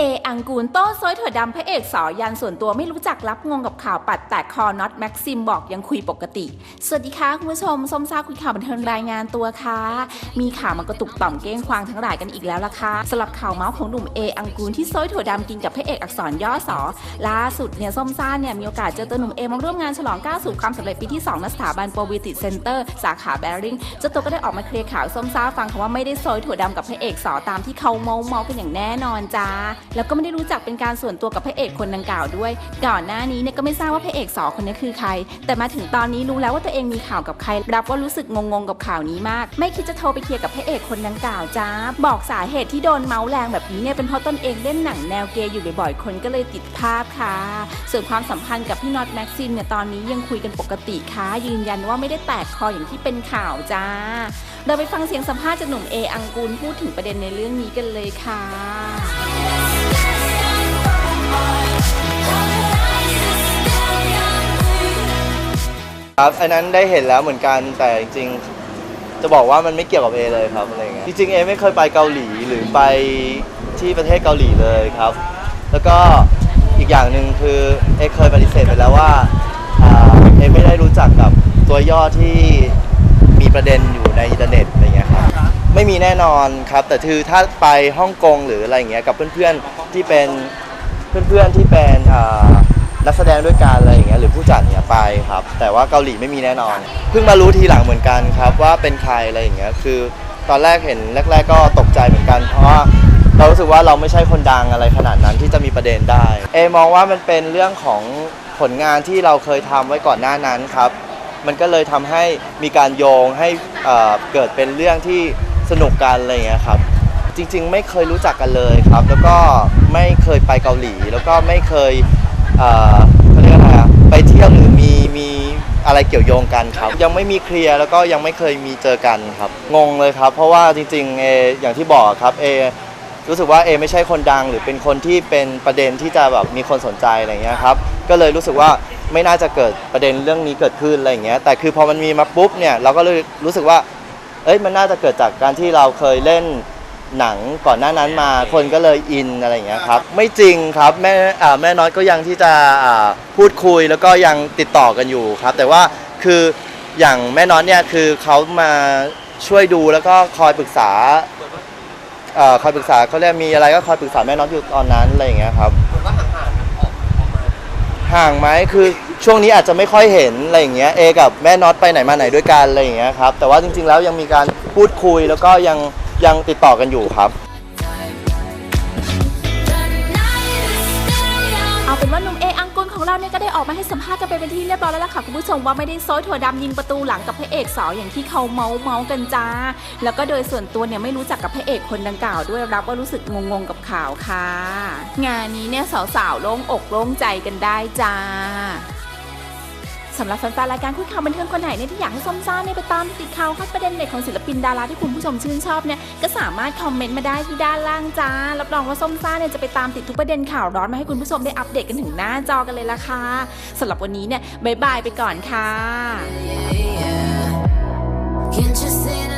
เออังกูลโต้ซอยถั่วดำพระเอกสอยันส่วนตัวไม่รู้จักรับงงกับข่าวปัดแตกคอน็อตแม็กซิมบอกยังคุยปกติ สวัสดีค่ะคุณผู้ชมส้มซ่าคุยข่าวบันเทิงรายงานตัวค่ะ มีข่าวมากระตุกต่อมเก้งควางทั้งหลายกันอีกแล้วล่ะค่ะสำหรับข่าวเมาส์ของหนุ่มเออังกูลที่ซอยถั่วดำกินกับพระเอกอักษรย่อสอล่าสุดเนี่ยส้มซ่าเนี่ยมีโอกาสเจอตัวหนุ่มเอมาร่วมงานฉลองก้าวสู่ความสำเร็จปีที่2ณสถาบันโปรวิติเซ็นเตอร์สาขาแบริ่งเจ้าตัวก็ได้ออกมาเคลียร์ข่าวส้มซ่าฟังคำว่าไม่ได้ซอยถั่วดำกับพระเอกสอตามที่เขาเมาเมาๆกันอย่างแน่นอนจ้าแล้วก็ไม่ได้รู้จักเป็นการส่วนตัวกับพระเอกคนดังกล่าวด้วย ก่อนหน้านี้เนี่ยก็ไม่ทราบว่าพระเอกสอคนนี้คือใคร แต่มาถึงตอนนี้รู้แล้วว่าตัวเองมีข่าวกับใคร รับว่ารู้สึกงงๆกับข่าวนี้มาก ไม่คิดจะโทรไปเคลียร์กับพระเอกคนดังกล่าวจ้า บอกสาเหตุที่โดนเมาส์แรงแบบนี้เนี่ยเป็นเพราะตนเองเล่นหนังแนวเกย์อยู่บ่อยๆ คนก็เลยติดภาพค่ะ ส่วนความสัมพันธ์กับพี่น็อตแม็กซิมเนี่ยตอนนี้ยังคุยกันปกติค่ะยืนยันว่าไม่ได้แตกคออย่างที่เป็นข่าวจ้า เราไปฟังเสียงสัมภาษณ์จากหนุ่มเออังกูลพูดถึงประเด็นในเรื่องนี้กันเลยค่ะ ครับอันนั้นได้เห็นแล้วเหมือนกันแต่จริงๆจะบอกว่ามันไม่เกี่ยวกับเอเลยครับอะไรเงี้ยจริงๆเอไม่เคยไปเกาหลีหรือไปที่ประเทศเกาหลีเลยครับ แล้วก็อีกอย่างหนึ่งคือเอเคยปฏิเสธไปแล้วว่าอ่าเอไม่ได้รู้จักกับตัวย่อที่มีประเด็นอยู่ในอินเทอร์เน็ตอะไรเงี้ยครับไม่มีแน่นอนครับ แต่คือถ้าไปฮ่องกงหรืออะไรเงี้ยกับเพื่อนๆที่เป็นเพื่อนๆที่เป็นอ่า นักแสดงด้วยกันอะไรอย่างเงี้ยหรือผู้จัดเนี่ยไปครับ แต่ว่าเกาหลีไม่มีแน่นอน เพิ่งมารู้ทีหลังเหมือนกันครับ ว่าเป็นใครอะไรอย่างเงี้ยคือ ตอนแรกเห็นแรก ๆ ก็ตกใจเหมือนกัน เพราะว่าเรารู้สึกว่าเราไม่ใช่คนดังอะไรขนาดนั้นที่จะมีประเด็นได้ เอมองว่ามันเป็นเรื่องของผลงานที่เราเคยทำไว้ก่อนหน้านั้นครับ มันก็เลยทำให้มีการโยงให้เอ่อเกิดเป็นเรื่องที่สนุกกันอะไรอย่างเงี้ยครับจริงๆ ไม่เคยรู้จักกันเลยครับ แล้วก็ไม่เคยไปเกาหลี แล้วก็ไม่เคย เอ่อเขาเรียกอะไรอะไปเที่ยวหรือมีมีอะไรเกี่ยวโยงกันครับ ยังไม่มีเคลียร์แล้วก็ยังไม่เคยมีเจอกันครับ งงเลยครับ เพราะว่าจริงๆเออย่างที่บอกครับเอรู้สึกว่าเอไม่ใช่คนดังหรือเป็นคนที่เป็นประเด็นที่จะแบบมีคนสนใจอะไรอย่างเงี้ยครับก็เลยรู้สึกว่าไม่น่าจะเกิดประเด็นเรื่องนี้เกิดขึ้นอะไรอย่างเงี้ยแต่คือพอมันมีมาปุ๊บเนี่ยเราก็เลยรู้สึกว่า เอ้ยมันน่าจะเกิดจากการที่เราเคยเล่น หนังก่อนหน้านั้นมาคนก็เลยอินอะไรอย่างเงี้ยครับไม่จริงครับแม่อ่าแม่น้อยก็ยังที่จะอ่าพูดคุยแล้วก็ยังติดต่อกันอยู่ครับ แต่ว่าคืออย่างแม่น้อยเนี่ยคือเขามาช่วยดูแล้วก็คอยปรึกษาเอ่อคอยปรึกษาเขาเรียกมีอะไรก็คอยปรึกษาแม่น้อยอยู่ตอนนั้นอะไรอย่างเงี้ยครับห่างไหมคือช่วงนี้อาจจะไม่ค่อยเห็นอะไรอย่างเงี้ยเอกับแม่น็อตไปไหนมาไหนด้วยกันอะไรอย่างเงี้ยครับแต่ว่าจริงๆแล้วยังมีการพูดคุยแล้วก็ยัง ยังติดต่อกันอยู่ครับ เอาเป็นว่าหนุ่มเออังกุลของเราเนี่ยก็ได้ออกมาให้สัมภาษณ์กันไปเป็นที่เรียบร้อยแล้วล่ะค่ะคุณผู้ชมว่าไม่ได้โซยถั่วดำยิงประตูหลังกับพระเอกสาวอย่างที่เขาเมาเมากันจ้า แล้วก็โดยส่วนตัวเนี่ยไม่รู้จักกับพระเอกคนดังกล่าวด้วยรับว่ารู้สึกงงๆกับข่าวค่ะ งานนี้เนี่ยสาวๆโล่งอกโล่งใจกันได้จ้า สำหรับแฟนๆรายการคุยข่าวบันเทิงคนไหนเนี่ยที่อยากให้ส้มซ่าเนี่ยไปตามติดข่าวคัดประเด็นเด็ดของศิลปินดาราที่คุณผู้ชมชื่นชอบเนี่ยก็สามารถคอมเมนต์มาได้ที่ด้านล่างจ้ารับรองว่าส้มซ่าเนี่ยจะไปตามติดทุกประเด็นข่าวร้อนมาให้คุณผู้ชมได้อัปเดตกันถึงหน้าจอกันเลยละค่ะสำหรับวันนี้เนี่ยบายบายไปก่อนค่ะ Can't you